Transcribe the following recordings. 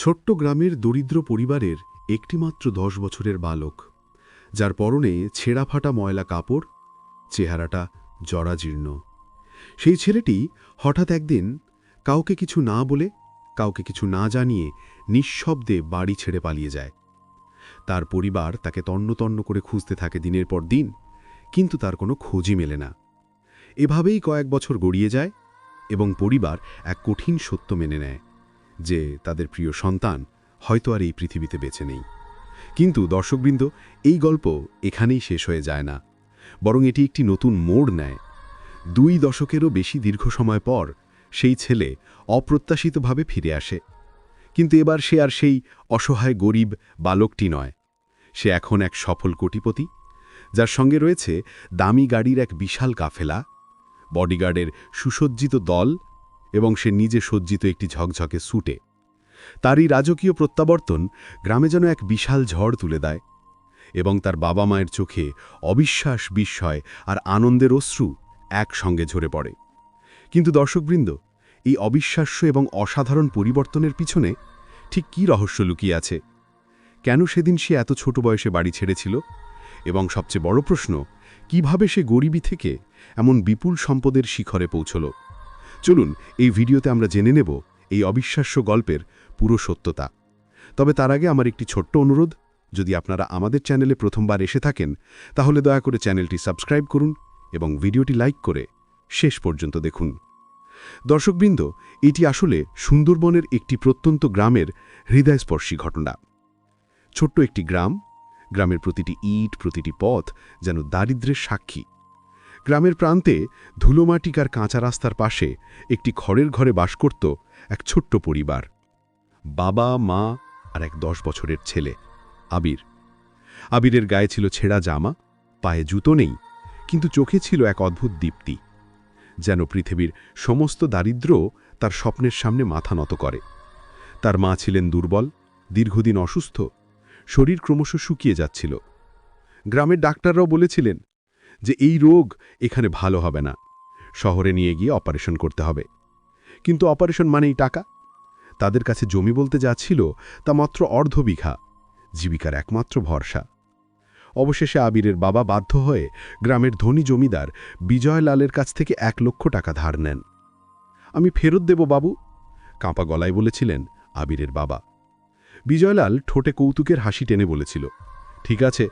ছোট্ট গ্রামের দরিদ্র পরিবারের একটিমাত্র দশ বছরের বালক, যার পরনে ছেঁড়া ফাটা ময়লা কাপড়, চেহারাটা জরাজীর্ণ। সেই ছেলেটি হঠাৎ একদিন কাউকে কিছু না বলে, কাউকে কিছু না জানিয়ে নিঃশব্দে বাড়ি ছেড়ে পালিয়ে যায়। তার পরিবার তাকে তন্নতন্ন করে খুঁজতে থাকে দিনের পর দিন, কিন্তু তার কোনো খোঁজই মেলে না। এভাবেই কয়েক বছর গড়িয়ে যায় এবং পরিবার এক কঠিন সত্য মেনে নেয়। যে তাদের প্রিয় সন্তান হয়তো আর এই পৃথিবীতে বেঁচে নেই। কিন্তু দর্শকবৃন্দ, এই গল্প এখানেই শেষ হয়ে যায় না। বরং এটি একটি নতুন মোড় নেয়। দুই দশকেরও বেশি দীর্ঘ সময় পর সেই ছেলে অপ্রত্যাশিতভাবে ফিরে আসে। কিন্তু এবার সে আর সেই অসহায় গরিব বালকটি নয়। সে এখন এক সফল কোটিপতি, যার সঙ্গে রয়েছে দামি গাড়ির এক বিশাল কাফেলা, বডিগার্ডের সুসজ্জিত দল এবং সে নিজে সজ্জিত একটি ঝকঝকে স্যুটে। তারই রাজকীয় প্রত্যাবর্তন গ্রামে যেন এক বিশাল ঝড় তুলে দেয় এবং তার বাবা মায়ের চোখে অবিশ্বাস বিস্ময় আর আনন্দের অশ্রু একসঙ্গে ঝরে পড়ে। কিন্তু দর্শকবৃন্দ, এই অবিশ্বাস্য এবং অসাধারণ পরিবর্তনের পিছনে ঠিক কী রহস্য লুকিয়ে আছে? কেন সেদিন সে এত ছোট বয়সে বাড়ি ছেড়েছিল? এবং সবচেয়ে বড় প্রশ্ন, কীভাবে সে গরিবী থেকে এমন বিপুল সম্পদের শিখরে পৌঁছল? চলুন, এই ভিডিওতে আমরা জেনে নেব এই অবিশ্বাস্য গল্পের পুরো সত্যতা। তবে তার আগে আমার একটি ছোট্ট অনুরোধ, যদি আপনারা আমাদের চ্যানেলে প্রথমবার এসে থাকেন, তাহলে দয়া করে চ্যানেলটি সাবস্ক্রাইব করুন এবং ভিডিওটি লাইক করে শেষ পর্যন্ত দেখুন। দর্শকবৃন্দ, এটি আসলে সুন্দরবনের একটি প্রত্যন্ত গ্রামের হৃদয়স্পর্শী ঘটনা। ছোট্ট একটি গ্রাম, গ্রামের প্রতিটি ইট, প্রতিটি পথ যেন দারিদ্র্যের সাক্ষী। গ্রামের প্রান্তে ধুলোমাটিকার কাঁচা রাস্তার পাশে একটি খড়ের ঘরে বাস করত এক ছোট্ট পরিবার। বাবা, মা আর এক দশ বছরের ছেলে, আবির। আবিরের গায়ে ছিল ছেঁড়া জামা, পায়ে জুতো নেই, কিন্তু চোখে ছিল এক অদ্ভুত দীপ্তি, যেন পৃথিবীর সমস্ত দারিদ্র তার স্বপ্নের সামনে মাথা নত করে। তার মা ছিলেন দুর্বল, দীর্ঘদিন অসুস্থ, শরীর ক্রমশ শুকিয়ে যাচ্ছিল। গ্রামের ডাক্তাররাও বলেছিলেন যে এই রোগ এখানে ভালো হবে না। শহরে নিয়ে গিয়ে অপারেশন করতে হবে। কিন্তু অপারেশন মানেই টাকা। তাদের কাছে জমি বলতে যা ছিল তা মাত্র অর্ধ বিঘা, জীবিকার একমাত্র ভরসা। অবশেষে আবিরের বাবা বাধ্য হয়ে গ্রামের ধনী জমিদার বিজয়লালের কাছ থেকে এক লক্ষ টাকা ধার নেন। আমি ফেরত দেব বাবু, কাঁপা গলায় বলেছিলেন আবিরের বাবা। বিজয়লাল ঠোঁটে কৌতুকের হাসি টেনে বলেছিল, ঠিক আছে,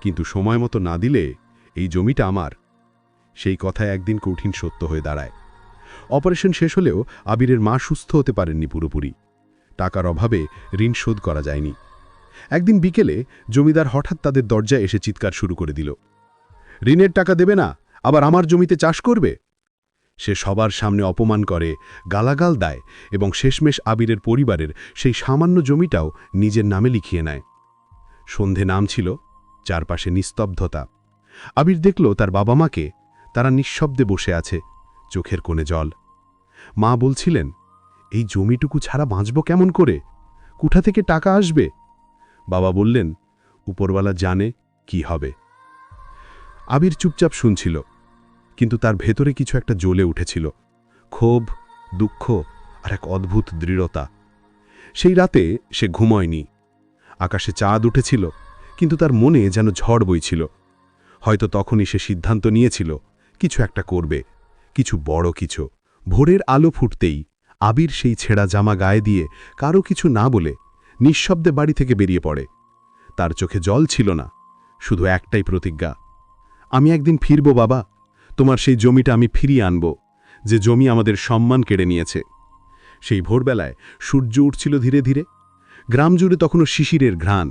কিন্তু সময় মতো না দিলে এই জমিটা আমার। সেই কথায় একদিন কঠিন সত্য হয়ে দাঁড়ায়। অপারেশন শেষ হলেও আবিরের মা সুস্থ হতে পারেননি পুরোপুরি। টাকার অভাবে ঋণ শোধ করা যায়নি। একদিন বিকেলে জমিদার হঠাৎ তাদের দরজায় এসে চিৎকার শুরু করে দিল। ঋণের টাকা দেবে না, আবার আমার জমিতে চাষ করবে? সে সবার সামনে অপমান করে, গালাগাল দেয় এবং শেষমেশ আবিরের পরিবারের সেই সামান্য জমিটাও নিজের নামে লিখিয়ে নেয়। সন্ধে নাম ছিল চারপাশে নিস্তব্ধতা। আবির দেখল তার বাবা মাকে তারা নিঃশব্দে বসে আছে, চোখের কোণে জল। মা বলছিলেন, এই জমিটুকু ছাড়া বাঁচব কেমন করে? কুঠা থেকে টাকা আসবে? বাবা বললেন, উপরওয়ালা জানে কি হবে। আবির চুপচাপ শুনছিল, কিন্তু তার ভেতরে কিছু একটা জ্বলে উঠেছিল। ক্ষোভ, দুঃখ আর এক অদ্ভুত দৃঢ়তা। সেই রাতে সে ঘুময়নি। আকাশে চাঁদ উঠেছিল, কিন্তু তার মনে যেন ঝড় বইছিল। হয়তো তখনই সে সিদ্ধান্ত নিয়েছিল, কিছু একটা করবে, কিছু বড় কিছু। ভোরের আলো ফুটতেই আবির সেই ছেঁড়া জামা গায়ে দিয়ে কারও কিছু না বলে নিঃশব্দে বাড়ি থেকে বেরিয়ে পড়ে। তার চোখে জল ছিল না, শুধু একটাই প্রতিজ্ঞা, আমি একদিন ফিরব বাবা, তোমার সেই জমিটা আমি ফিরিয়ে আনব, যে জমি আমাদের সম্মান কেড়ে নিয়েছে। সেই ভোরবেলায় সূর্য উঠছিল ধীরে ধীরে, গ্রাম জুড়ে তখনও শিশিরের ঘ্রাণ।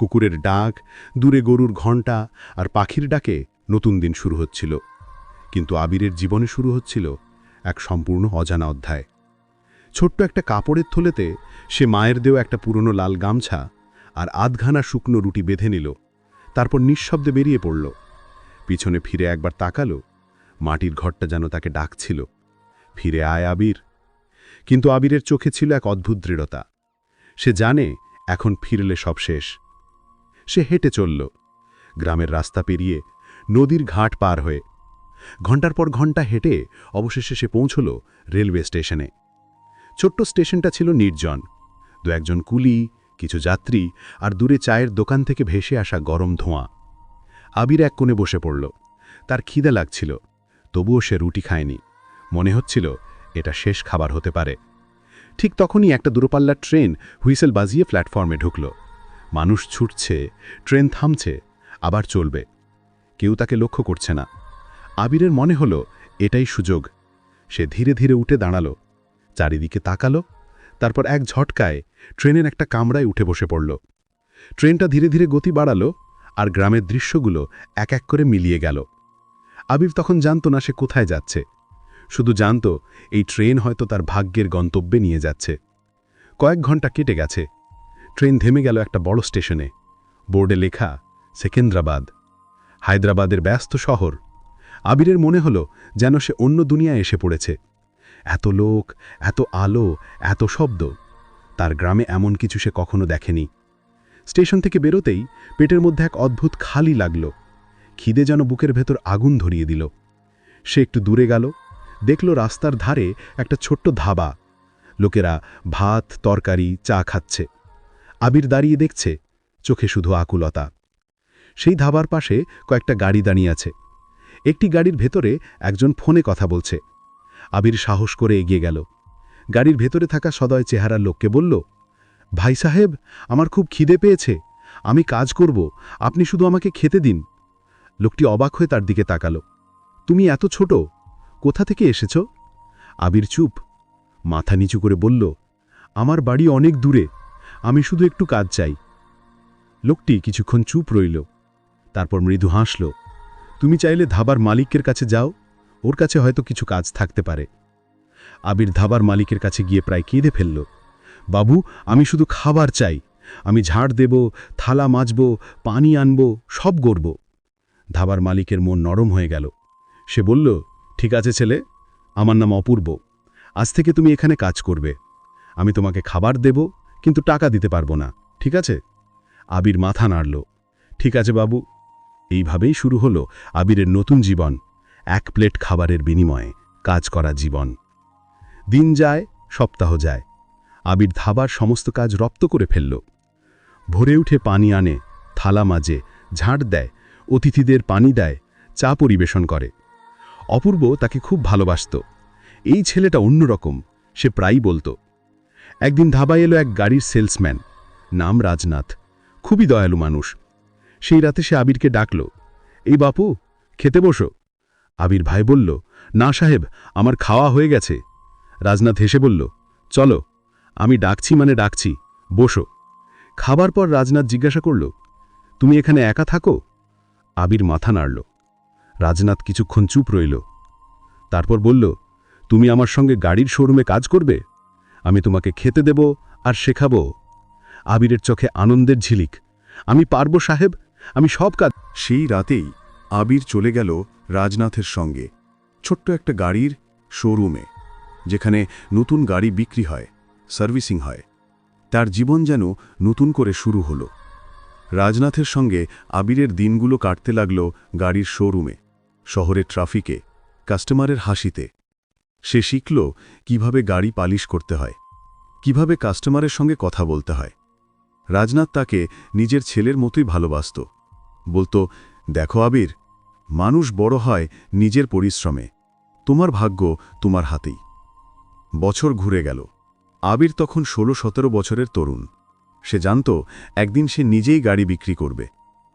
কুকুরের ডাক, দূরে গরুর ঘণ্টা আর পাখির ডাকে নতুন দিন শুরু হচ্ছিল। কিন্তু আবিরের জীবনে শুরু হচ্ছিল এক সম্পূর্ণ অজানা অধ্যায়। ছোট্ট একটা কাপড়ের থলেতে সে মায়ের দেও একটা পুরনো লাল গামছা আর আধঘানা শুকনো রুটি বেঁধে নিল। তারপর নিঃশব্দে বেরিয়ে পড়ল। পিছনে ফিরে একবার তাকালো। মাটির ঘরটা যেন তাকে ডাকছিল। ফিরে আয় আবির। কিন্তু আবিরের চোখে ছিল এক অদ্ভুত দৃঢ়তা। সে জানে এখন ফিরলে সব শেষ। সে হেঁটে চলল। গ্রামের রাস্তা পেরিয়ে নদীর ঘাট পার হয়ে ঘণ্টার পর ঘণ্টা হেঁটে অবশেষে সে পৌঁছল রেলওয়ে স্টেশনে। ছোট্ট স্টেশনটা ছিল নির্জন। দু একজন কুলি, কিছু যাত্রী আর দূরে চায়ের দোকান থেকে ভেসে আসা গরম ধোঁয়া। আবির এক কোণে বসে পড়ল। তার খিদে লাগছিল। তবুও সে রুটি খায়নি। মনে হচ্ছিল এটা শেষ খাবার হতে পারে। ঠিক তখনই একটা দূরপাল্লার ট্রেন হুইসেল বাজিয়ে প্ল্যাটফর্মে ঢুকল। মানুষ ছুটছে, ট্রেন থামছে, আবার চলবে। কেউ তাকে লক্ষ্য করছে না। আবিরের মনে হলো, এটাই সুযোগ। সে ধীরে ধীরে উঠে দাঁড়াল। চারিদিকে তাকালো, তারপর এক ঝটকায় ট্রেনের একটা কামরায় উঠে বসে পড়ল। ট্রেনটা ধীরে ধীরে গতি বাড়ালো আর গ্রামের দৃশ্যগুলো এক এক করে মিলিয়ে গেল। আবির তখন জানত না সে কোথায় যাচ্ছে। শুধু জানত, এই ট্রেন হয়তো তার ভাগ্যের গন্তব্যে নিয়ে যাচ্ছে। কয়েক ঘণ্টা কেটে গেছে। ট্রেন থেমে গেল একটা বড় স্টেশনে। বোর্ডে লেখা, সেকেন্দ্রাবাদ। হায়দ্রাবাদের ব্যস্ত শহর। আবিরের মনে হলো যেন সে অন্য দুনিয়ায় এসে পড়েছে। এত লোক, এত আলো, এত শব্দ। তার গ্রামে এমন কিছু সে কখনো দেখেনি। স্টেশন থেকে বেরোতেই পেটের মধ্যে এক অদ্ভুত খালি লাগল। খিদে যেন বুকের ভেতর আগুন ধরিয়ে দিল। সে একটু দূরে গেল, দেখল রাস্তার ধারে একটা ছোট্ট ধাবা। লোকেরা ভাত, তরকারি, চা খাচ্ছে। আবির দাঁড়িয়ে দেখছে, চোখে শুধু আকুলতা। সেই ধাবার পাশে কয়েকটা গাড়ি দাঁড়িয়ে আছে। একটি গাড়ির ভেতরে একজন ফোনে কথা বলছে। আবির সাহস করে এগিয়ে গেল। গাড়ির ভেতরে থাকা সদয় চেহারার লোককে বলল, ভাই সাহেব, আমার খুব খিদে পেয়েছে। আমি কাজ করব। আপনি শুধু আমাকে খেতে দিন। লোকটি অবাক হয়ে তার দিকে তাকালো। তুমি এত ছোট, কোথা থেকে এসেছ? আবির চুপ, মাথা নিচু করে বলল, আমার বাড়ি অনেক দূরে। আমি শুধু একটু কাজ চাই। লোকটি কিছুক্ষণ চুপ রইল। তারপর মৃদু হাসল। তুমি চাইলে ধাবার মালিকের কাছে যাও, ওর কাছে হয়তো কিছু কাজ থাকতে পারে। আবির ধাবার মালিকের কাছে গিয়ে প্রায় কেঁদে ফেলল। বাবু, আমি শুধু খাবার চাই। আমি ঝাড় দেব, থালা মাজব, পানি আনব, সব গড়ব। ধাবার মালিকের মন নরম হয়ে গেল। সে বলল, ঠিক আছে ছেলে, আমার নাম অপূর্ব। আজ থেকে তুমি এখানে কাজ করবে। আমি তোমাকে খাবার দেব কিন্তু টাকা দিতে পারব না, ঠিক আছে? আবির মাথা নাড়ল। ঠিক আছে, বাবু। এইভাবেই শুরু হলো আবিরের নতুন জীবন, এক প্লেট খাবারের বিনিময়ে কাজ করা জীবন। দিন যায়, সপ্তাহ যায়। আবির ধাবার সমস্ত কাজ রপ্ত করে ফেলল। ভোরে উঠে পানি আনে, থালা মাজে, ঝাঁট দেয়, অতিথিদের পানি দেয়, চা পরিবেশন করে। অপূর্ব তাকে খুব ভালোবাসত। এই ছেলেটা অন্যরকম, সে প্রায়ই বলতো একদিন ধাবায় এলো এক গাড়ির সেলসম্যান, নাম রাজনাথ। খুবই দয়ালু মানুষ। সেই রাতে সে আবিরকে ডাকল, এই বাপু, খেতে বসো। আবির ভাই বলল, না সাহেব, আমার খাওয়া হয়ে গেছে। রাজনাথ হেসে বলল, চলো, আমি ডাকছি মানে ডাকছি, বসো। খাবার পর রাজনাথ জিজ্ঞাসা করল, তুমি এখানে একা থাকো? আবির মাথা নাড়ল। রাজনাথ কিছুক্ষণ চুপ রইল। তারপর বলল, তুমি আমার সঙ্গে গাড়ির শোরুমে কাজ করবে? আমি তোমাকে খেতে দেব আর শেখাবো। আবিরের চোখে আনন্দের ঝিলিক। আমি পারব, সাহেব। আমি সব কাজ সেই রাতেই আবির চলে গেল রাজনাথের সঙ্গে। ছোট্ট একটা গাড়ির শোরুমে, যেখানে নতুন গাড়ি বিক্রি হয়, সার্ভিসিং হয়। তার জীবন যেন নতুন করে শুরু হলো। রাজনাথের সঙ্গে আবিরের দিনগুলো কাটতে লাগল গাড়ির শোরুমে, শহরের ট্রাফিকে, কাস্টমারের হাসিতে। সে শিখল কীভাবে গাড়ি পালিশ করতে হয়, কীভাবে কাস্টমারের সঙ্গে কথা বলতে হয়। রাজনাথ তাকে নিজের ছেলের মতোই ভালোবাসত। বলতো, দেখো আবির, মানুষ বড় হয় নিজের পরিশ্রমে, তোমার ভাগ্য তোমার হাতেই। বছর ঘুরে গেল। আবির তখন ষোলো সতেরো বছরের তরুণ। সে জানত, একদিন সে নিজেই গাড়ি বিক্রি করবে,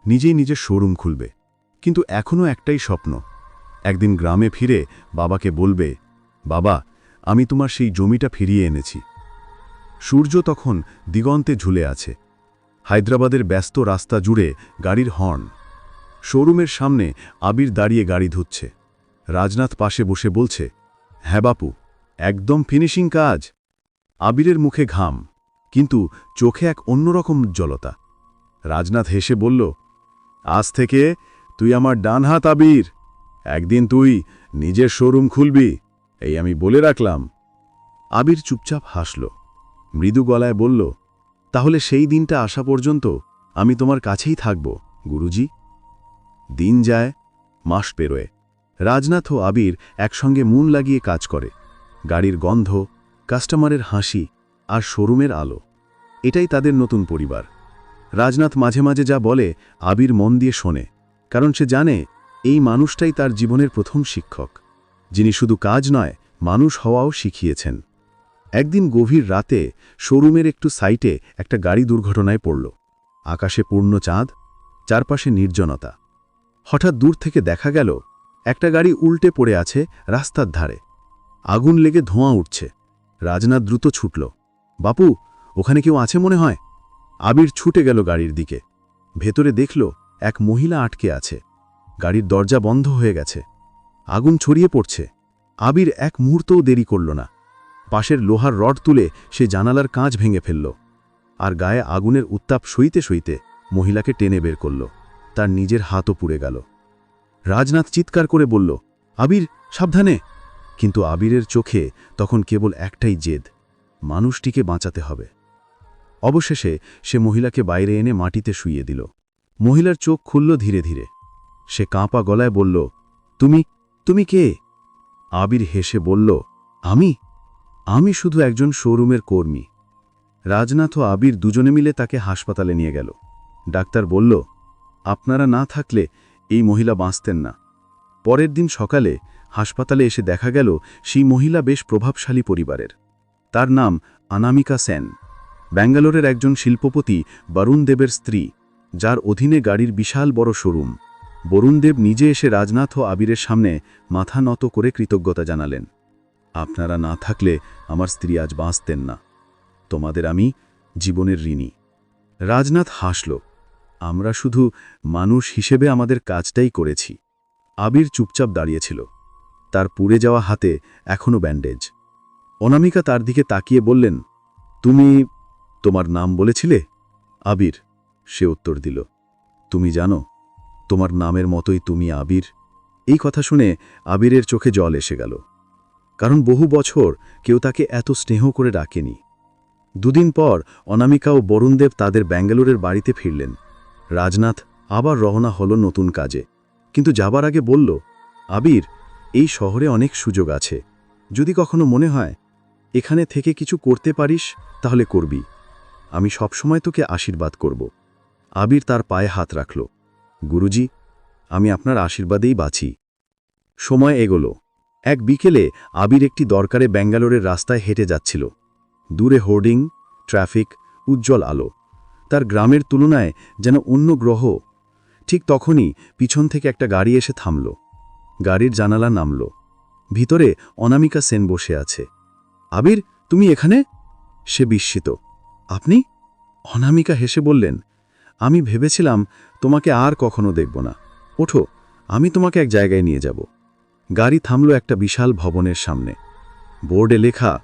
নিজেই নিজের শোরুম খুলবে। কিন্তু এখনও একটাই স্বপ্ন, একদিন গ্রামে ফিরে বাবাকে বলবে বাবা, আমি তোমার সেই জমিটা ফিরিয়ে এনেছি। সূর্য তখন দিগন্তে ঝুলে আছে। হায়দ্রাবাদের ব্যস্ত রাস্তা জুড়ে গাড়ির হর্ন। শোরুমের সামনে আবির দাঁড়িয়ে গাড়ি ধুচ্ছে। রাজনাথ পাশে বসে বলছে হ্যাঁ বাপু, একদম ফিনিশিং কাজ। আবিরের মুখে ঘাম, কিন্তু চোখে এক অন্যরকম উজ্জ্বলতা। রাজনাথ হেসে বলল, আজ থেকে তুই আমার ডান হাত আবির। একদিন তুই নিজের শোরুম খুলবি। এই আমি বলে রাখলাম। আবির চুপচাপ হাসল। মৃদু গলায় বলল, তাহলে সেই দিনটা আসা পর্যন্ত আমি তোমার কাছেই থাকব, গুরুজি। দিন যায়, মাস পেরোয়। রাজনাথ ও আবির একসঙ্গে মন লাগিয়ে কাজ করে। গাড়ির গন্ধ, কাস্টমারের হাসি আর শোরুমের আলো। এটাই তাদের নতুন পরিবার। রাজনাথ মাঝে মাঝে যা বলে, আবির মন দিয়ে শোনে, কারণ সে জানে এই মানুষটাই তার জীবনের প্রথম শিক্ষক। যিনি শুধু কাজ নয়, মানুষ হওয়াও শিখিয়েছেন। একদিন গভীর রাতে শোরুমের একটু সাইটে একটা গাড়ি দুর্ঘটনায় পড়ল। আকাশে পূর্ণ চাঁদ, চারপাশে নির্জনতা। হঠাৎ দূর থেকে দেখা গেল, একটা গাড়ি উল্টে পড়ে আছে রাস্তার ধারে। আগুন লেগে ধোঁয়া উঠছে। রাজনাথ দ্রুত ছুটল। বাপু, ওখানে কেউ আছে মনে হয়? আবির ছুটে গেল গাড়ির দিকে। ভেতরে দেখল, এক মহিলা আটকে আছে। গাড়ির দরজা বন্ধ হয়ে গেছে। আগুন ছড়িয়ে পড়ছে। আবির এক মুহূর্তও দেরি করল না। পাশের লোহার রড তুলে সে জানালার কাঁচ ভেঙে ফেলল আর গায়ে আগুনের উত্তাপ সইতে সইতে মহিলাকে টেনে বের করল। তার নিজের হাতও পুড়ে গেল। রাজনাথ চিৎকার করে বলল, আবির, সাবধানে। কিন্তু আবিরের চোখে তখন কেবল একটাই জেদ, মানুষটিকে বাঁচাতে হবে। অবশেষে সে মহিলাকে বাইরে এনে মাটিতে শুইয়ে দিল। মহিলার চোখ খুলল ধীরে ধীরে। সে কাঁপা গলায় বলল, তুমি তুমি কে? আবির হেসে বলল, আমি? আমি শুধু একজন শোরুমের কর্মী। রাজনাথ ও আবির দুজনে মিলে তাকে হাসপাতালে নিয়ে গেল। ডাক্তার বলল, আপনারা না থাকলে এই মহিলা বাঁচতেন না। পরের দিন সকালে হাসপাতালে এসে দেখা গেল, সেই মহিলা বেশ প্রভাবশালী পরিবারের। তার নাম অনামিকা সেন। ব্যাঙ্গালোরের একজন শিল্পপতি বরুণ দেবের স্ত্রী, যার অধীনে গাড়ির বিশাল বড় শোরুম। বরুণ দেব নিজে এসে রাজনাথ ও আবিরের সামনে মাথা নত করে কৃতজ্ঞতা জানালেন। আপনারা না থাকলে আমার স্ত্রী আজ বাঁচতেন না। তোমাদের আমি জীবনের ঋণী। রাজনাথ হাসল, আমরা শুধু মানুষ হিসেবে আমাদের কাজটাই করেছি। আবির চুপচাপ দাঁড়িয়েছিল। তার পুড়ে যাওয়া হাতে এখনও ব্যান্ডেজ। অনামিকা তার দিকে তাকিয়ে বললেন, তুমি তোমার নাম বলেছিলে? আবির সে উত্তর দিল, তুমি জানো তোমার নামের মতোই তুমি আবির। এই কথা শুনে আবিরের চোখে জল এসে গেল। কারণ বহু বছর কেউ তাকে এত স্নেহ করে ডাকেনি। দুদিন পর অনামিকা ও বরুণদেব তাদের ব্যাঙ্গালোরের বাড়িতে ফিরলেন। রাজনাথ আবার রওনা হল নতুন কাজে। কিন্তু যাবার আগে বলল, আবির, এই শহরে অনেক সুযোগ আছে। যদি কখনো মনে হয়, এখানে থেকে কিছু করতে পারিস, তাহলে করবি। আমি সবসময় তোকে আশীর্বাদ করব। আবির তার পায়ে হাত রাখল। গুরুজি, আমি আপনার আশীর্বাদেই বাঁচি। সময় এগোলো। এক বিকেলে আবির একটি দরকারে ব্যাঙ্গালোরের রাস্তায় হেঁটে যাচ্ছিল। দূরে হোর্ডিং, ট্রাফিক, উজ্জ্বল আলো। তার গ্রামের তুলনায় যেন অন্য গ্রহ। ঠিক তখনই পিছন থেকে একটা গাড়ি এসে থামল। গাড়ির জানালা নামল। ভিতরে অনামিকা সেন বসে আছে। আবির, তুমি এখানে? সে বিস্মিত। আপনি? অনামিকা হেসে বললেন আমি ভেবেছিলাম তোমাকে আর কখনো দেখব না। ওঠো, আমি তোমাকে এক জায়গায় নিয়ে যাব। গাড়ি থামল একটা বিশাল ভবনের সামনে। বোর্ডে লেখা,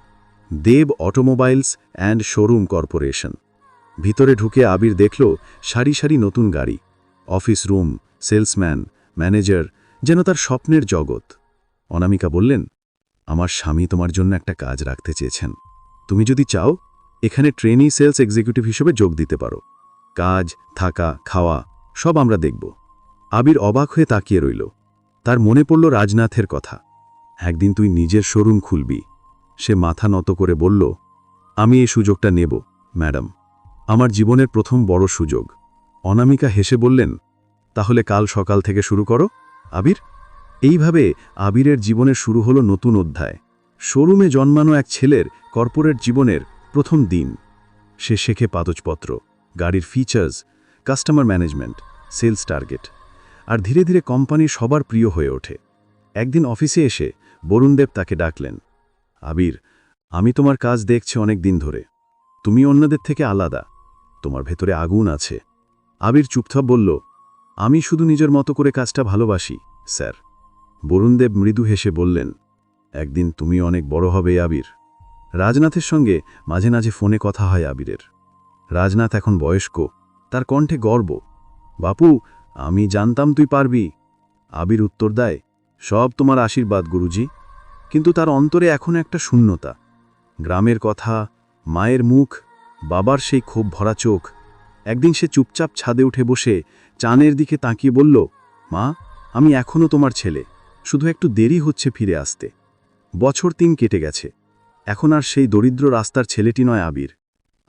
Dev automobiles and showroom corporation. ভিতরে ঢুকে আবির দেখল সারি সারি নতুন গাড়ি। অফিস রুম, সেলসম্যান, ম্যানেজার, যেন তার স্বপ্নের জগৎ। অনামিকা বললেন, আমার স্বামী তোমার জন্য একটা কাজ রাখতে চেয়েছেন। তুমি যদি চাও, এখানে ট্রেনি সেলস এক্সিকিউটিভ হিসেবে যোগ দিতে পারো। কাজ, থাকা, খাওয়া, সব আমরা দেখব। আবির অবাক হয়ে তাকিয়ে রইল। তার মনে পড়ল রাজনাথের কথা। একদিন তুই নিজের শোরুম খুলবি। সে মাথা নত করে বলল, আমি এই সুযোগটা নেব, ম্যাডাম। আমার জীবনের প্রথম বড় সুযোগ। অনামিকা হেসে বললেন, তাহলে কাল সকাল থেকে শুরু করো, আবির। এইভাবে আবিরের জীবনের শুরু হলো নতুন অধ্যায়। শোরুমে জন্মানো এক ছেলের কর্পোরেট জীবনের প্রথম দিন। সে শেখে পাদজপত্র। গাড়ির features customer management sales target আর ধীরে ধীরে কোম্পানি সবার প্রিয় হয়ে ওঠে। একদিন অফিসে এসে বরুণদেব তাকে ডাকলেন, আবির, আমি তোমার কাজ দেখছি অনেক দিন ধরে। তুমি অন্যদের থেকে আলাদা। তোমার ভেতরে আগুন আছে। আবির চুপথাপ বলল, আমি শুধু নিজের মতো করে কাজটা ভালোবাসি, স্যার। বরুণদেব মৃদু হেসে বললেন, একদিন তুমি অনেক বড় হবে, আবির। রাজনাথের সঙ্গে মাঝে মাঝে ফোনে কথা হয় আবিরের। রাজনাথ এখন বয়স্ক, তার কণ্ঠে গর্ব। বাপু, আমি জানতাম তুই পারবি। আবির উত্তর দেয়, সব তোমার আশীর্বাদ, গুরুজি। কিন্তু তার অন্তরে এখন একটা শূন্যতা। গ্রামের কথা, মায়ের মুখ, বাবার সেই ক্ষোভ ভরা চোখ। একদিন সে চুপচাপ ছাদে উঠে বসে চানের দিকে তাকিয়ে বলল, মা, আমি এখনও তোমার ছেলে। শুধু একটু দেরি হচ্ছে ফিরে আসতে। বছর তিন কেটে গেছে। এখন আর সেই দরিদ্র রাস্তার ছেলেটি নয় আবির।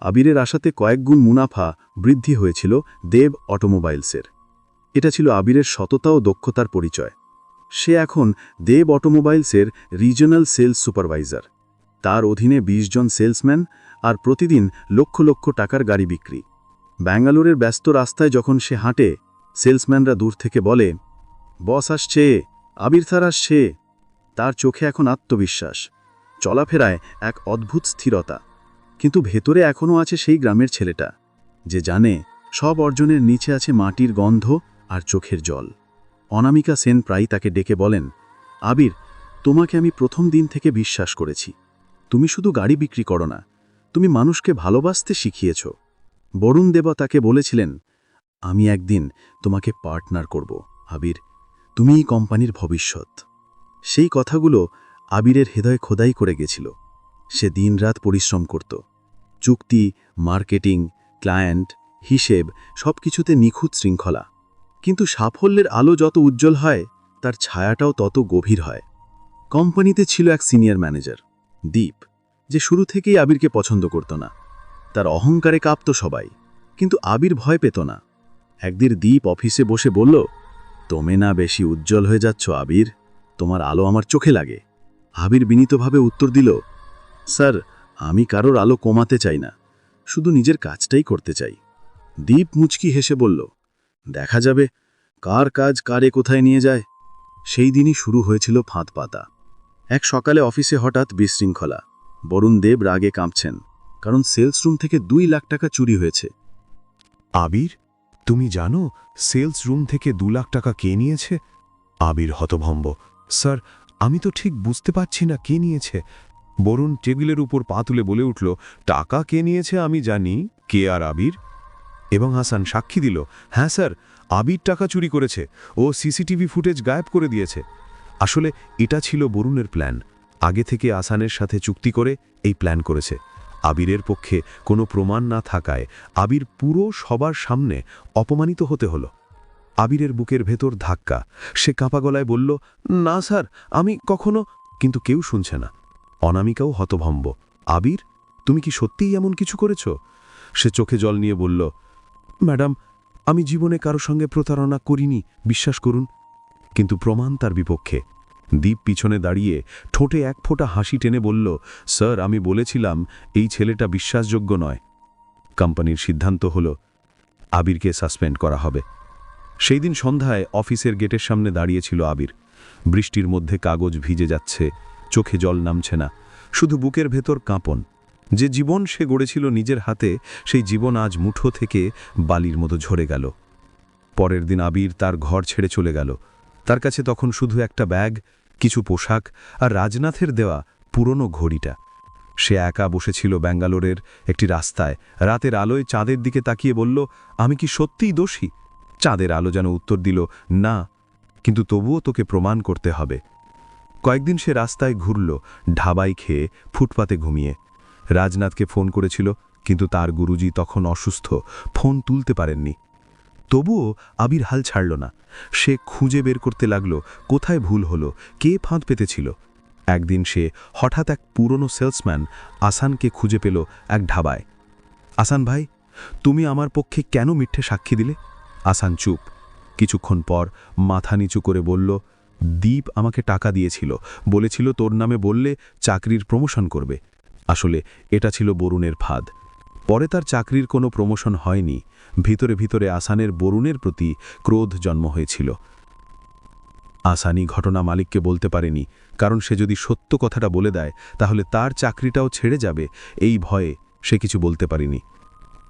আবিরের আশাতে কয়েক গুণ মুনাফা বৃদ্ধি হয়েছিল দেব অটোমোবাইলসের। এটা ছিল আবিরের সততা ও দক্ষতার পরিচয়। সে এখন দেব অটোমোবাইলসের রিজনাল সেলস সুপারভাইজার। তার অধীনে ২০ জন সেলসম্যান আর প্রতিদিন লক্ষ লক্ষ টাকার গাড়ি বিক্রি। ব্যাঙ্গালোরের ব্যস্ত রাস্তায় যখন সে হাঁটে, সেলসম্যানরা দূর থেকে বলে, বস আসছে, আবির স্যার আসছে। তার চোখে এখন আত্মবিশ্বাস। চলাফেরায় এক অদ্ভুত স্থিরতা। কিন্তু ভেতরে এখনও আছে সেই গ্রামের ছেলেটা, যে জানে সব অর্জনের নিচে আছে মাটির গন্ধ আর চোখের জল। অনামিকা সেন প্রায় তাকে ডেকে বলেন, আবির, তোমাকে আমি প্রথম দিন থেকে বিশ্বাস করেছি। তুমি শুধু গাড়ি বিক্রি করো না, তুমি মানুষকে ভালোবাসতে শিখিয়েছ। বরুণ দেবা তাকে বলেছিলেন, আমি একদিন তোমাকে পার্টনার করব, আবির, তুমি এই কোম্পানির ভবিষ্যৎ। সেই কথাগুলো আবিরের হৃদয় খোদাই করে গেছিল। সে দিনরাত পরিশ্রম করত। চুক্তি, মার্কেটিং, ক্লায়েন্ট, হিসেব সব কিছুতে নিখুঁত শৃঙ্খলা। কিন্তু সাফল্যের আলো যত উজ্জ্বল হয়, তার ছায়াটাও তত গভীর হয়। কোম্পানিতে ছিল এক সিনিয়র ম্যানেজার, দীপ, যে শুরু থেকেই আবিরকে পছন্দ করত না। তার অহংকারে কাঁপত সবাই, কিন্তু আবির ভয় পেত না। একদিন দীপ অফিসে বসে বলল, তোমে না বেশি উজ্জ্বল হয়ে যাচ্ছ, আবির। তোমার আলো আমার চোখে লাগে। আবির বিনীতভাবে উত্তর দিল, স্যার আমি কারোর আলো কমাতে চাই না, শুধু নিজের কাজটাই করতে চাই। দীপ মুচকি হেসে বলল, দেখা যাবে, কার কাজ কারে কোথায় নিয়ে যায়। সেই দিনই শুরু হয়েছিল ফাঁদ পাতা। এক সকালে অফিসে হঠাৎ বিশৃঙ্খলা। বরুণ দেব রাগে কাঁপছেন, কারণ সেলস রুম থেকে দুই লাখ টাকা চুরি হয়েছে। আবির, তুমি জানো, সেলস রুম থেকে দু লাখ টাকা কে নিয়েছে? আবির হতভম্ব, স্যার, আমি তো ঠিক বুঝতে পারছি না কে নিয়েছে। বরুণ টেবিলের উপর পা তুলে বলে উঠল, টাকা কে নিয়েছে আমি জানি, কে আর আবির? এবং হাসান সাক্ষী দিল হ্যাঁ স্যার, আবির টাকা চুরি করেছে, ও সিসিটিভি ফুটেজ গায়েব করে দিয়েছে। আসলে এটা ছিল বরুণের প্ল্যান। আগে থেকে আসানের সাথে চুক্তি করে এই প্ল্যান করেছে। আবিরের পক্ষে কোনো প্রমাণ না থাকায় আবির পুরো সবার সামনে অপমানিত হতে হলো। আবিরের বুকের ভেতর ধাক্কা। সে কাঁপা গলায় বলল, না স্যার, আমি কখনো কিন্তু কেউ শুনছে না। অনামিকাও হতভম্ব। আবির, তুমি কি সত্যিই এমন কিছু করেছ? সে চোখে জল নিয়ে বলল, ম্যাডাম, আমি জীবনে কারও সঙ্গে প্রতারণা করিনি, বিশ্বাস করুন। কিন্তু প্রমাণ তার বিপক্ষে। দীপ পিছনে দাঁড়িয়ে ঠোঁটে এক ফোঁটা হাসি টেনে বলল, স্যার, আমি বলেছিলাম, এই ছেলেটা বিশ্বাসযোগ্য নয়। কোম্পানির সিদ্ধান্ত হল, আবিরকে সাসপেন্ড করা হবে। সেই দিন সন্ধ্যায় অফিসের গেটের সামনে দাঁড়িয়েছিল আবির। বৃষ্টির মধ্যে কাগজ ভিজে যাচ্ছে। চোখে জল নামছে না, শুধু বুকের ভেতর কাঁপন। যে জীবন সে গড়েছিল নিজের হাতে, সেই জীবন আজ মুঠো থেকে বালির মতো ঝরে গেল। পরের দিন আবির তার ঘর ছেড়ে চলে গেল। তার কাছে তখন শুধু একটা ব্যাগ, কিছু পোশাক আর রাজনাথের দেওয়া পুরনো ঘড়িটা। সে একা বসেছিল ব্যাঙ্গালোরের একটি রাস্তায়। রাতের আলোয় চাঁদের দিকে তাকিয়ে বলল, আমি কি সত্যিই দোষী? চাঁদের আলো যেন উত্তর দিল, না, কিন্তু তবুও তোকে প্রমাণ করতে হবে। কয়েকদিন সে রাস্তায় ঘুরল, ঢাবাই খেয়ে ফুটপাতে ঘুমিয়ে। রাজনাথকে ফোন করেছিল, কিন্তু তার গুরুজি তখন অসুস্থ, ফোন তুলতে পারেননি। তবুও আবির হাল ছাড়ল না। সে খুঁজে বের করতে লাগল, কোথায় ভুল হলো, কে ফাঁদ পেতেছিল। একদিন সে হঠাৎ এক পুরনো সেলসম্যান আসানকে খুঁজে পেল এক ঢাবায়। আসান ভাই, তুমি আমার পক্ষে কেন মিথ্যে সাক্ষী দিলে? আসান চুপ। কিছুক্ষণ পর মাথা নিচু করে বলল দীপ আমাকে টাকা দিয়েছিল। বলেছিল তোর নামে বললে চাকরির প্রমোশন করবে। আসলে এটা ছিল বরুণের ফাঁদ। পরে তার চাকরির কোনো প্রমোশন হয়নি। ভিতরে ভিতরে আসানের বরুণের প্রতি ক্রোধ জন্ম হয়েছিল। আসানি ঘটনা মালিককে বলতে পারেনি, কারণ সে যদি সত্য কথাটা বলে দেয়, তাহলে তার চাকরিটাও ছেড়ে যাবে, এই ভয়ে সে কিছু বলতে পারেনি।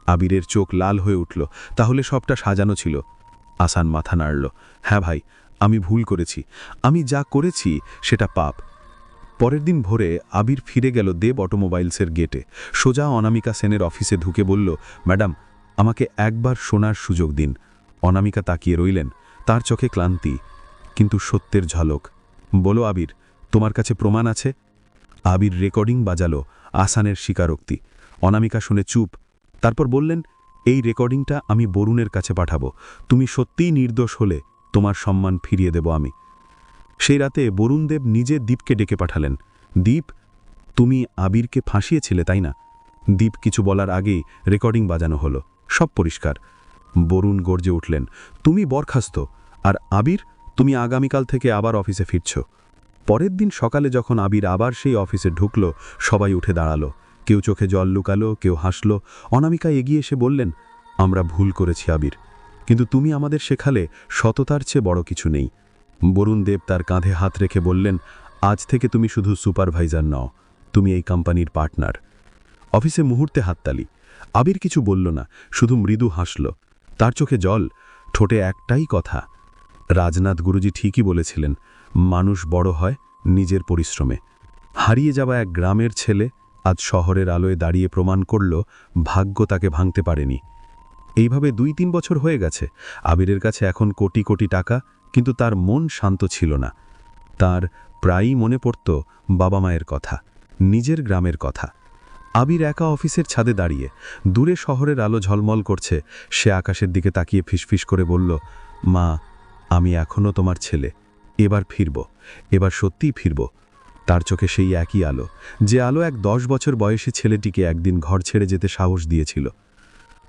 আবিরের চোখ লাল হয়ে উঠল, তাহলে সবটা সাজানো ছিল। আসান মাথা নাড়ল হ্যাঁ ভাই আমি ভুল করেছি। আমি যা করেছি, সেটা পাপ। পরের দিন ভোরে আবির ফিরে গেল দেব অটোমোবাইলসের গেটে। সোজা অনামিকা সেনের অফিসে ঢুকে বলল, ম্যাডাম, আমাকে একবার শোনার সুযোগ দিন। অনামিকা তাকিয়ে রইলেন। তার চোখে ক্লান্তি, কিন্তু সত্যের ঝলক। বলো আবির, তোমার কাছে প্রমাণ আছে? আবির রেকর্ডিং বাজালো আসানের স্বীকারোক্তি। অনামিকা শুনে চুপ। তারপর বললেন, এই রেকর্ডিংটা আমি বরুণের কাছে পাঠাবো। তুমি সত্যিই নির্দোষ হলে তোমার সম্মান ফিরিয়ে দেব আমি। সেই রাতে বরুণদেব নিজে দীপকে ডেকে পাঠালেন। দীপ, তুমি আবিরকে ফাঁসিয়েছিলে, তাই না? দীপ কিছু বলার আগেই রেকর্ডিং বাজানো হলো। সব পরিষ্কার। বরুণ গর্জে উঠলেন, তুমি বরখাস্ত, আর আবির, তুমি আগামীকাল থেকে আবার অফিসে ফিরছ। পরের দিন সকালে যখন আবির আবার সেই অফিসে ঢুকলো, সবাই উঠে দাঁড়াল। কেউ চোখে জল লুকালো, কেউ হাসলো। অনামিকা এগিয়ে এসে বললেন, আমরা ভুল করেছি, আবির। কিন্তু তুমি আমাদের শেখালে সততার চেয়ে বড় কিছু নেই। বরুণ দেব তার কাঁধে হাত রেখে বললেন, আজ থেকে তুমি শুধু সুপারভাইজার নও, তুমি এই কোম্পানির পার্টনার। অফিসে মুহূর্তে হাততালি। আবির কিছু বলল না, শুধু মৃদু হাসল। তার চোখে জল, ঠোঁটে একটাই কথা। রাজনাথ গুরুজি ঠিকই বলেছিলেন, মানুষ বড় হয় নিজের পরিশ্রমে। হারিয়ে যাওয়া এক গ্রামের ছেলে আজ শহরের আলোয় দাঁড়িয়ে প্রমাণ করল, ভাগ্য তাকে ভাঙতে পারেনি। এইভাবে দুই তিন বছর হয়ে গেছে। আবিরের কাছে এখন কোটি কোটি টাকা, কিন্তু তার মন শান্ত ছিল না। তার প্রায়ই মনে পড়ত বাবা মায়ের কথা, নিজের গ্রামের কথা। আবির একা অফিসের ছাদে দাঁড়িয়ে দূরে শহরের আলো ঝলমল করছে, সে আকাশের দিকে তাকিয়ে ফিসফিস করে বলল, মা, আমি এখনও তোমার ছেলে। এবার ফিরব, এবার সত্যিই ফিরব। তার চোখে সেই একই আলো, যে আলো এক দশ বছর বয়সী ছেলেটিকে একদিন ঘর ছেড়ে যেতে সাহস দিয়েছিল।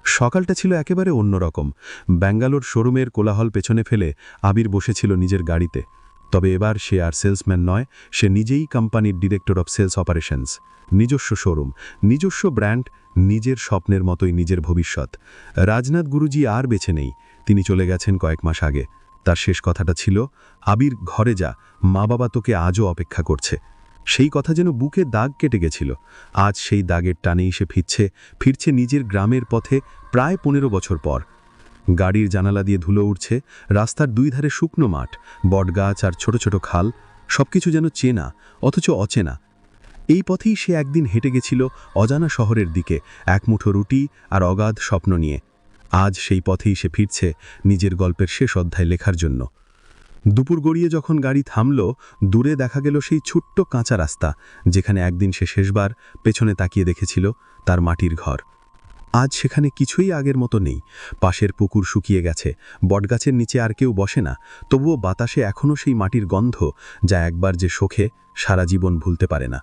সকালটা ছিল একেবারে অন্যরকম। ব্যাঙ্গালোর শোরুমের কোলাহল পেছনে ফেলে আবির বসেছিল নিজের গাড়িতে। তবে এবার সে আর সেলসম্যান নয়, সে নিজেই কোম্পানির ডিরেক্টর অফ সেলস অপারেশনস। নিজস্ব শোরুম, নিজস্ব ব্র্যান্ড, নিজের স্বপ্নের মতোই নিজের ভবিষ্যৎ। রাজনাথ গুরুজি আর বেছে নেই, তিনি চলে গেছেন কয়েক মাস আগে। তার শেষ কথাটা ছিল, আবির ঘরে যা, মা বাবা তোকে আজও অপেক্ষা করছে। সেই কথা যেন বুকে দাগ কেটে গেছিল। আজ সেই দাগের টানেই সে ফিরছে ফিরছে নিজের গ্রামের পথে প্রায় পনেরো বছর পর। গাড়ির জানালা দিয়ে ধুলো উঠছে রাস্তার দুই ধারে শুকনো মাঠ, বটগাছ আর ছোট ছোট খাল, সবকিছু যেন চেনা, অথচ অচেনা। এই পথেই সে একদিন হেঁটে গেছিল অজানা শহরের দিকে, এক মুঠো রুটি আর অগাধ স্বপ্ন নিয়ে। আজ সেই পথেই সে ফিরছে নিজের গল্পের শেষ অধ্যায় লেখার জন্য। দুপুর গড়িয়ে যখন গাড়ি থামল, দূরে দেখা গেল সেই ছোট্ট কাঁচা রাস্তা, যেখানে একদিন সে শেষবার পেছনে তাকিয়ে দেখেছিল তার মাটির ঘর। আজ সেখানে কিছুই আগের মতো নেই। পাশের পুকুর শুকিয়ে গেছে। বটগাছের নিচে আর কেউ বসে না। তবুও বাতাসে এখনও সেই মাটির গন্ধ যা একবার যে শোখে সারা জীবন ভুলতে পারে না।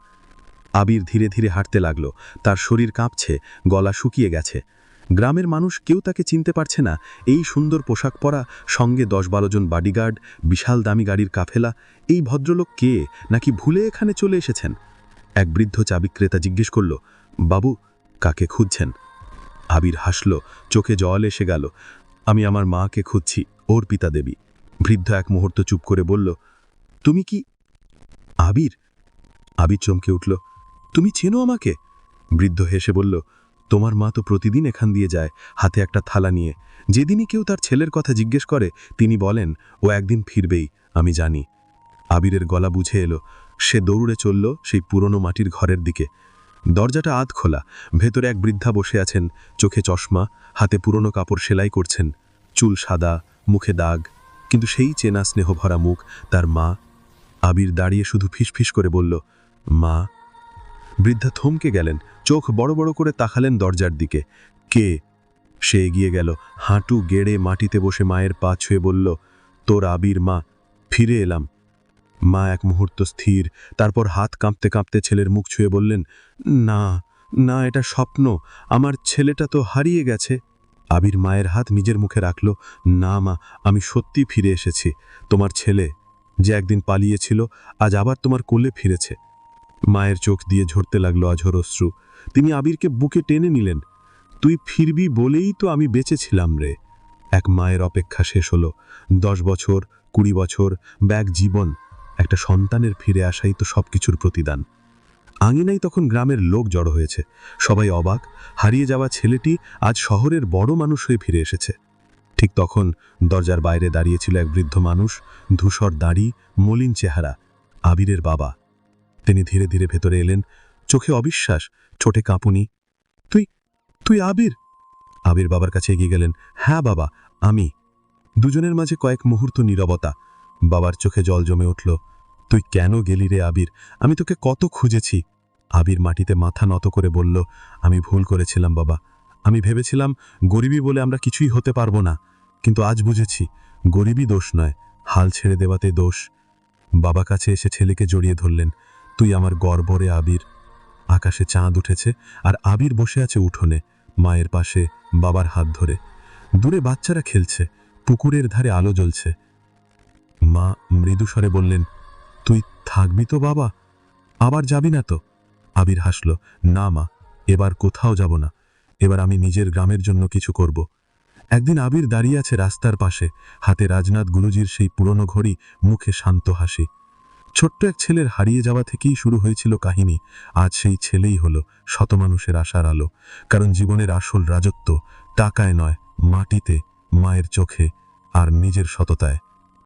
আবির ধীরে ধীরে হাঁটতে লাগল। তার শরীর কাঁপছে, গলা শুকিয়ে গেছে। গ্রামের মানুষ কেউ তাকে চিনতে পারছে না। এই সুন্দর পোশাক পরা, সঙ্গে দশ বারো জন বাডিগার্ড বিশাল দামি গাড়ির কাফেলা, এই ভদ্রলোক কে? নাকি ভুলে এখানে চলে এসেছেন? এক বৃদ্ধ চাবিক্রেতা জিজ্ঞেস করল, বাবু, কাকে খুঁজছেন? আবির হাসল, চোখে জল এসে গেল, আমি আমার মাকে খুঁজছি ওর পিতা দেবী। বৃদ্ধ এক মুহূর্ত চুপ করে বলল, তুমি কি আবির? আবির চমকে উঠল, তুমি চেনো আমাকে? বৃদ্ধ হেসে বলল তোমার মা তো প্রতিদিন এখান দিয়ে যায়, হাতে একটা থালা নিয়ে। যেদিনই কেউ তার ছেলের কথা জিজ্ঞেস করে, তিনি বলেন, ও একদিন ফিরবেই, আমি জানি। আবিরের গলা বুঝে এলো। সে দৌড়ে চলল সেই পুরনো মাটির ঘরের দিকে। দরজাটা আধ খোলা। ভেতরে এক বৃদ্ধা বসে আছেন। চোখে চশমা, হাতে পুরনো কাপড় সেলাই করছেন। চুল সাদা, মুখে দাগ। কিন্তু সেই চেনা স্নেহভরা মুখ তার মা। আবির দাঁড়িয়ে শুধু ফিসফিস করে বলল, মা বৃদ্ধা থমকে গেলেন, চোখ বড় বড় করে তাকালেন দরজার দিকে। কে? সে এগিয়ে গেল, হাঁটু গেড়ে মাটিতে বসে মায়ের পা ছুঁয়ে বলল, তোর আবির মা, ফিরে এলাম। মা এক মুহূর্ত স্থির, তারপর হাত কাঁপতে কাঁপতে ছেলের মুখ ছুঁয়ে বললেন, না না, এটা স্বপ্ন, আমার ছেলেটা তো হারিয়ে গেছে। আবির মায়ের হাত নিজের মুখে রাখল, না মা, আমি সত্যি ফিরে এসেছি। তোমার ছেলে যে একদিন পালিয়েছিল, আজ আবার তোমার কোলে ফিরেছে। মায়ের চোখ দিয়ে ঝরতে লাগল অঝর অশ্রু। তিনি আবিরকে বুকে টেনে নিলেন। তুই ফিরবি বলেই তো আমি বেঁচেছিলাম রে। এক মায়ের অপেক্ষা শেষ হলো। দশ বছর, কুড়ি বছর, ব্যাগ জীবন, একটা সন্তানের ফিরে আসাই তো সবকিছুর প্রতিদান। আঙিনাই তখন গ্রামের লোক জড়ো হয়েছে। সবাই অবাক, হারিয়ে যাওয়া ছেলেটি আজ শহরের বড় মানুষ হয়ে ফিরে এসেছে। ঠিক তখন দরজার বাইরে দাঁড়িয়েছিল এক বৃদ্ধ মানুষ, ধূসর দাড়ি, মলিন চেহারা, আবিরের বাবা। তিনি ধীরে ধীরে ভেতরে এলেন। চোখে অবিশ্বাস ছোটে কাঁপুনি। তুই তুই আবির? আবির বাবার কাছে এগিয়ে গেলেন। হ্যাঁ বাবা, আমি। দুজনের মাঝে কয়েক মুহূর্ত নীরবতা। বাবার চোখে জল জমে উঠল। তুই কেন গেলি রে আবির? আমি তোকে কত খুঁজেছি। আবির মাটিতে মাথা নত করে বলল, আমি ভুল করেছিলাম বাবা। আমি ভেবেছিলাম গরিবী বলে আমরা কিছুই হতে পারব না। কিন্তু আজ বুঝেছি গরিবই দোষ নয়। হাল ছেড়ে দেওয়াতে দোষ। বাবা কাছে এসে ছেলেকে জড়িয়ে ধরলেন। তুই আমার গর্বরে আবির। আকাশে চাঁদ উঠেছে আর আবির বসে আছে উঠোনে, মায়ের পাশে বাবার হাত ধরে। দূরে বাচ্চারা খেলছে, পুকুরের ধারে আলো জ্বলছে। মা মৃদুস্বরে বললেন, তুই থাকবি তো বাবা, আবার যাবি না তো? আবির হাসল, না মা, এবার কোথাও যাব না, এবার আমি নিজের গ্রামের জন্য কিছু করব। একদিন আবির দাঁড়িয়ে আছে রাস্তার পাশে, হাতে রাজনাথ গুরুজির সেই পুরনো ঘড়ি মুখে শান্ত হাসি। ছোট্ট এক ছেলের হারিয়ে যাওয়া থেকেই শুরু হয়েছিল কাহিনী। আজ সেই ছেলেই হল শত মানুষের আশার আলো। কারণ জীবনের আসল রাজত্ব টাকায় নয়, মাটিতে, মায়ের চোখে আর নিজের সততায়।